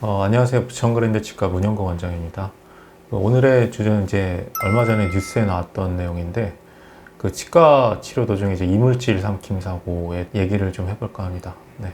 어, 안녕하세요. 부천그랜드 치과 문영거 원장입니다. 그 오늘의 주제는 이제 얼마 전에 뉴스에 나왔던 내용인데 그 치과 치료 도중에 이제 이물질 삼킴 사고의 얘기를 좀 해볼까 합니다. 네.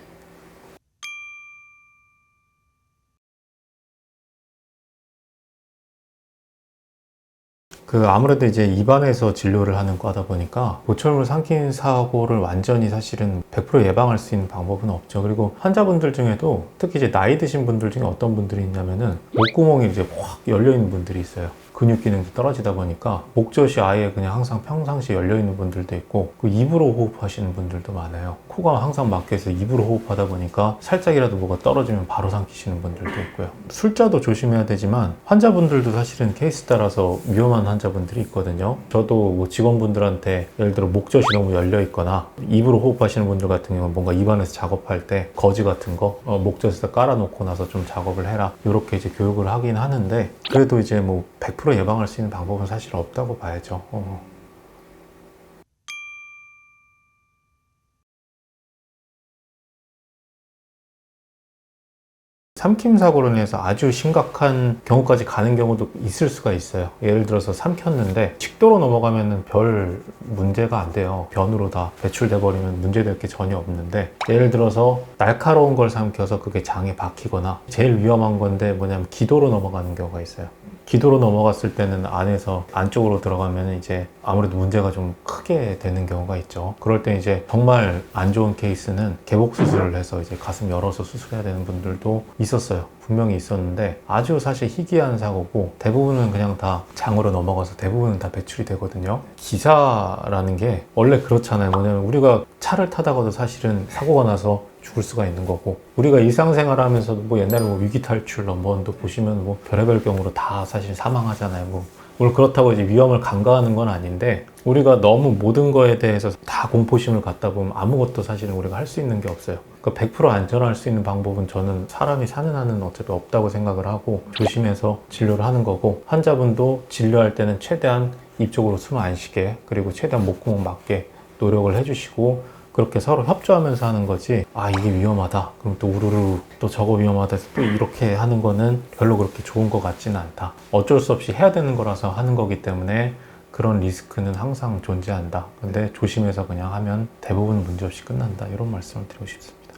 그 아무래도 이제 입안에서 진료를 하는 과다 보니까 보철물 삼킴 사고를 완전히 사실은 100% 예방할 수 있는 방법은 없죠. 그리고 환자분들 중에도 특히 이제 나이 드신 분들 중에 어떤 분들이 있냐면은 목구멍이 이제 확 열려 있는 분들이 있어요. 근육 기능도 떨어지다 보니까 목젖이 아예 그냥 항상 평상시 열려 있는 분들도 있고 그 입으로 호흡하시는 분들도 많아요. 코가 항상 막혀 있어 입으로 호흡하다 보니까 살짝이라도 뭐가 떨어지면 바로 삼키시는 분들도 있고요. 술자도 조심해야 되지만 환자분들도 사실은 케이스 따라서 위험한 환자분들이 있거든요. 저도 뭐 직원분들한테 예를 들어 목젖이 너무 열려 있거나 입으로 호흡하시는 분들 같은 경우는 뭔가 입안에서 작업할 때 거지 같은 거 어, 목젖에다 깔아놓고 나서 좀 작업을 해라 이렇게 이제 교육을 하긴 하는데 그래도 이제 뭐 100% 예방할 수 있는 방법은 사실 없다고 봐야죠. 어. 삼킴 사고로 인해서 아주 심각한 경우까지 가는 경우도 있을 수가 있어요. 예를 들어서 삼켰는데 식도로 넘어가면 별 문제가 안 돼요. 변으로 다 배출돼 버리면 문제될 게 전혀 없는데 예를 들어서 날카로운 걸 삼켜서 그게 장에 박히거나 제일 위험한 건데 뭐냐면 기도로 넘어가는 경우가 있어요. 기도로 넘어갔을 때는 안에서 안쪽으로 들어가면 이제 아무래도 문제가 좀 크게 되는 경우가 있죠. 그럴 때 이제 정말 안 좋은 케이스는 개복 수술을 해서 이제 가슴 열어서 수술해야 되는 분들도 있었어요. 분명히 있었는데 아주 사실 희귀한 사고고 대부분은 그냥 다 장으로 넘어가서 대부분은 다 배출이 되거든요. 기사라는 게 원래 그렇잖아요. 뭐냐면 우리가 차를 타다가도 사실은 사고가 나서 죽을 수가 있는 거고 우리가 일상생활 하면서도 뭐 옛날에 뭐 위기 탈출 넘버원도 보시면 뭐 별의별 경우로 다 사실 사망하잖아요. 뭐 물론 그렇다고 이제 위험을 간과하는 건 아닌데 우리가 너무 모든 거에 대해서 다 공포심을 갖다 보면 아무것도 사실은 우리가 할 수 있는 게 없어요. 그러니까 100% 안전할 수 있는 방법은 저는 사람이 사는 한은 어차피 없다고 생각을 하고 조심해서 진료를 하는 거고 환자분도 진료할 때는 최대한 입 쪽으로 숨 안 쉬게 그리고 최대한 목구멍 맞게 노력을 해주시고 그렇게 서로 협조하면서 하는 거지. 아 이게 위험하다. 그럼 또 우르르 또 저거 위험하다. 또 이렇게 하는 거는 별로 그렇게 좋은 것 같지는 않다. 어쩔 수 없이 해야 되는 거라서 하는 거기 때문에 그런 리스크는 항상 존재한다. 근데 조심해서 그냥 하면 대부분 문제없이 끝난다. 이런 말씀을 드리고 싶습니다.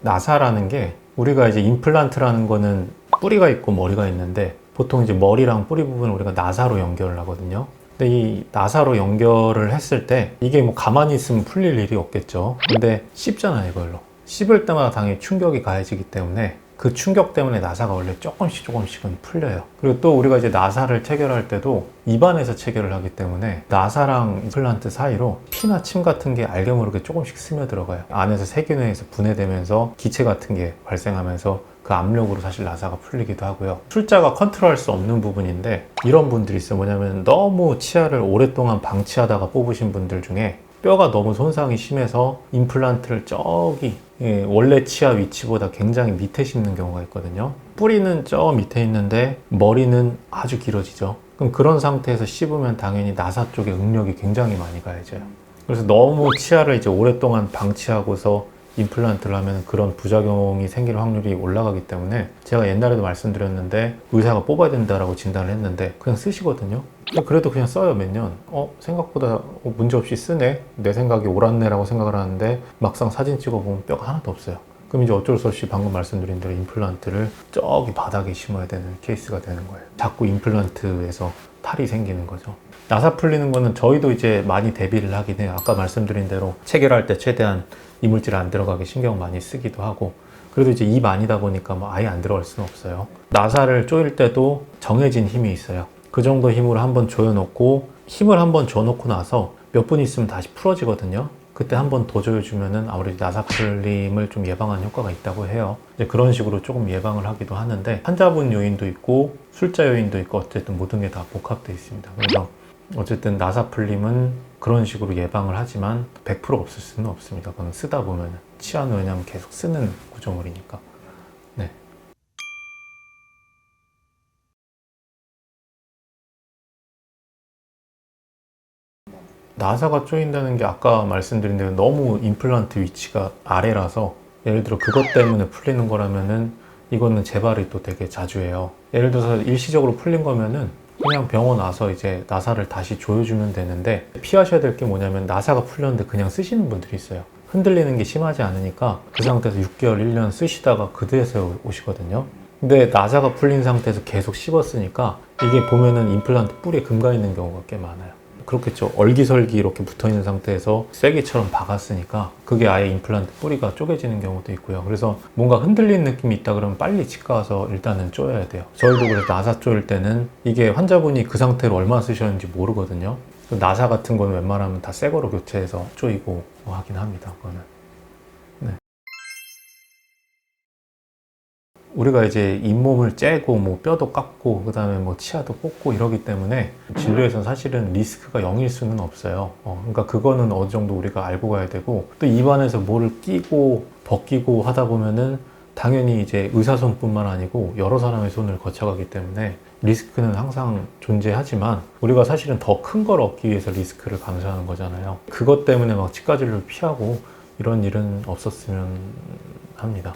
나사라는 게 우리가 이제 임플란트라는 거는 뿌리가 있고 머리가 있는데 보통 이제 머리랑 뿌리 부분을 우리가 나사로 연결을 하거든요. 근데 이 나사로 연결을 했을 때 이게 뭐 가만히 있으면 풀릴 일이 없겠죠. 근데 씹잖아요, 이걸로. 씹을 때마다 당연히 충격이 가해지기 때문에 그 충격 때문에 나사가 원래 조금씩 조금씩은 풀려요. 그리고 또 우리가 이제 나사를 체결할 때도 입안에서 체결을 하기 때문에 나사랑 임플란트 사이로 피나 침 같은 게 알게 모르게 조금씩 스며 들어가요. 안에서 세균에서 분해되면서 기체 같은 게 발생하면서 그 압력으로 사실 나사가 풀리기도 하고요. 출자가 컨트롤할 수 없는 부분인데 이런 분들이 있어요. 뭐냐면 너무 치아를 오랫동안 방치하다가 뽑으신 분들 중에 뼈가 너무 손상이 심해서 임플란트를 저기 예, 원래 치아 위치보다 굉장히 밑에 심는 경우가 있거든요. 뿌리는 저 밑에 있는데 머리는 아주 길어지죠. 그럼 그런 상태에서 씹으면 당연히 나사 쪽에 응력이 굉장히 많이 가해져요. 그래서 너무 치아를 이제 오랫동안 방치하고서 임플란트를 하면 그런 부작용이 생길 확률이 올라가기 때문에 제가 옛날에도 말씀드렸는데 의사가 뽑아야 된다라고 진단을 했는데 그냥 쓰시거든요. 그래도 그냥 써요 몇 년. 어 생각보다 문제 없이 쓰네. 내 생각이 옳았네라고 생각을 하는데 막상 사진 찍어보면 뼈가 하나도 없어요. 그럼 이제 어쩔 수 없이 방금 말씀드린 대로 임플란트를 저기 바닥에 심어야 되는 케이스가 되는 거예요. 자꾸 임플란트에서 탈이 생기는 거죠. 나사 풀리는 거는 저희도 이제 많이 대비를 하긴 해요. 아까 말씀드린 대로 체결할 때 최대한 이물질 안 들어가게 신경 많이 쓰기도 하고 그래도 이제 입 아니다 보니까 뭐 아예 안 들어갈 수는 없어요. 나사를 조일 때도 정해진 힘이 있어요. 그 정도 힘으로 한번 조여놓고 힘을 한번 줘놓고 나서 몇 분 있으면 다시 풀어지거든요. 그때 한번 더 조여주면은 아무래도 나사 풀림을 좀 예방하는 효과가 있다고 해요. 이제 그런 식으로 조금 예방을 하기도 하는데 환자분 요인도 있고 술자 요인도 있고 어쨌든 모든 게 다 복합되어 있습니다. 그래서 어쨌든 나사 풀림은 그런 식으로 예방을 하지만 100% 없을 수는 없습니다. 그건 쓰다 보면 치아는 왜냐면 계속 쓰는 구조물이니까. 네. 나사가 쪼인다는 게 아까 말씀드린 대로 너무 임플란트 위치가 아래라서 예를 들어 그것 때문에 풀리는 거라면은 이거는 재발이 또 되게 자주 해요. 예를 들어서 일시적으로 풀린 거면은 그냥 병원 와서 이제 나사를 다시 조여주면 되는데 피하셔야 될 게 뭐냐면 나사가 풀렸는데 그냥 쓰시는 분들이 있어요. 흔들리는 게 심하지 않으니까 그 상태에서 6개월, 1년 쓰시다가 그대에서 오시거든요. 근데 나사가 풀린 상태에서 계속 씹었으니까 이게 보면은 임플란트 뿔에 금가 있는 경우가 꽤 많아요. 그렇겠죠. 얼기설기 이렇게 붙어 있는 상태에서 쐐기처럼 박았으니까 그게 아예 임플란트 뿌리가 쪼개지는 경우도 있고요. 그래서 뭔가 흔들리는 느낌이 있다 그러면 빨리 치과 가서 일단은 쪼여야 돼요. 저희도 그래서 나사 쪼일 때는 이게 환자분이 그 상태로 얼마나 쓰셨는지 모르거든요. 그 나사 같은 거는 웬만하면 다 새 거로 교체해서 쪼이고 뭐 하긴 합니다. 그거는. 우리가 이제 잇몸을 째고 뭐 뼈도 깎고 그다음에 뭐 치아도 뽑고 이러기 때문에 진료에서는 사실은 리스크가 0일 수는 없어요. 어, 그러니까 그거는 어느 정도 우리가 알고 가야 되고 또 입안에서 뭐를 끼고 벗기고 하다 보면은 당연히 이제 의사 손뿐만 아니고 여러 사람의 손을 거쳐가기 때문에 리스크는 항상 존재하지만 우리가 사실은 더 큰 걸 얻기 위해서 리스크를 감수하는 거잖아요. 그것 때문에 막 치과 진료를 피하고 이런 일은 없었으면 합니다.